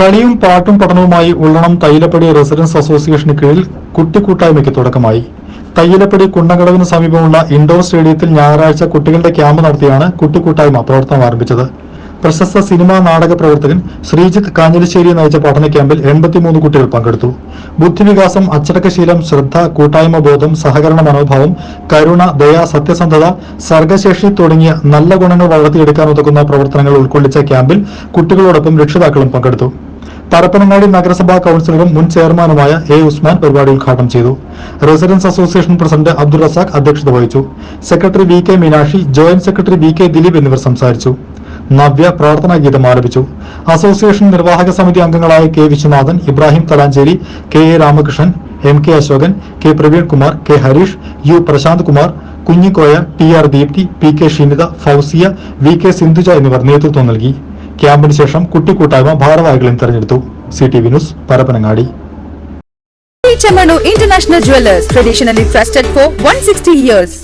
കളിയും പാട്ടും പഠനവുമായി ഉള്ളണം തൈലപ്പടി റെസിഡൻസ് അസോസിയേഷന് കീഴിൽ കുട്ടിക്കൂട്ടായ്മയ്ക്ക് തുടക്കമായി. തയ്യലപ്പടി കുണ്ടകടവിന് സമീപമുള്ള ഇൻഡോർ സ്റ്റേഡിയത്തിൽ ഞായറാഴ്ച കുട്ടികളുടെ ക്യാമ്പ് നടത്തിയാണ് കുട്ടിക്കൂട്ടായ്മ പ്രവർത്തനം ആരംഭിച്ചത്. പ്രശസ്ത സിനിമാ നാടക പ്രവർത്തകൻ ശ്രീജിത്ത് കാഞ്ഞിരശ്ശേരി നയിച്ച പഠന ക്യാമ്പിൽ എൺപത്തിമൂന്ന് കുട്ടികൾ പങ്കെടുത്തു. ബുദ്ധിവികാസം അച്ചടക്കശീലം ശ്രദ്ധ കൂട്ടായ്മ ബോധം സഹകരണ മനോഭാവം കരുണ ദയ സത്യസന്ധത സർഗശേഷി തുടങ്ങിയ നല്ല ഗുണങ്ങൾ വളർത്തിയെടുക്കാൻ ഉതകുന്ന പ്രവർത്തനങ്ങൾ ഉൾക്കൊള്ളിച്ച ക്യാമ്പിൽ കുട്ടികളോടൊപ്പം രക്ഷിതാക്കളും പങ്കെടുത്തു. പരപ്പനങ്ങാടി നഗരസഭാ കൌൺസിലറും മുൻ ചെയർമാനുമായ എ ഉസ്മാൻ പരിപാടി ഉദ്ഘാടനം ചെയ്തു. Residence association president Abdul Razak അധ്യക്ഷത വഹിച്ചു. Secretary V K Meenakshi joint secretary V K Dileep എന്നിവർ സംസാരിച്ചു. നവ്യ പ്രാർത്ഥനാ ഗീതം ആലപിച്ചു. അസോസിയേഷൻ നിർവാഹക സമിതി അംഗങ്ങളായ K Viswanathan Ibrahim Thalancheri K A Ramakrishnan M K Ashokan K Praveen Kumar K Harish U Prashanth Kumar Kunhikoya T R Deepthi P K Shinitha Fousiya V K Sindhuja എന്നിവർ നേതൃത്വം നൽകി. ക്യാമ്പിന് ശേഷം കുട്ടിക്കൂട്ടായ്മ ഭാരവാഹികളെ തെരഞ്ഞെടുത്തു C T V news Parappanangadi Chamanu International Jewelers, traditionally trusted for 160 years.